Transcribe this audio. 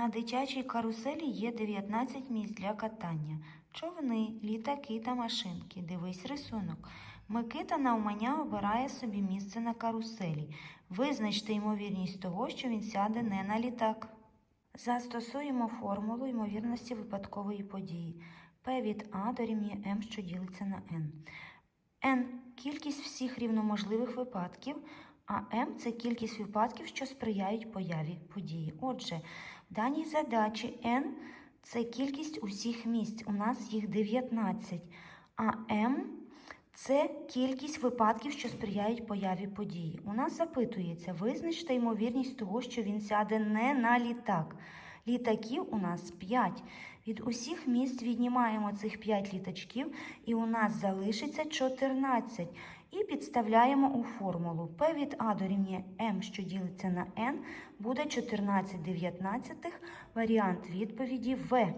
На дитячій каруселі є 19 місць для катання. Човни, літаки та машинки. Дивись рисунок. Микита навмання обирає собі місце на каруселі. Визначте ймовірність того, що він сяде не на літак. Застосуємо формулу ймовірності випадкової події. P від А дорівнює m, що ділиться на n. n – кількість всіх рівноможливих випадків, а m – це кількість випадків, що сприяють появі події. Отже, даній задачі n – це кількість усіх місць. У нас їх 19. А m – це кількість випадків, що сприяють появі події. У нас запитується, визначте ймовірність того, що він сяде не на літак. Літаків у нас 5. Від усіх міст віднімаємо цих 5 літачків, і у нас залишиться 14. І підставляємо у формулу. P від А дорівнює m, що ділиться на n, буде 14 дев'ятнадцятих. Варіант відповіді В.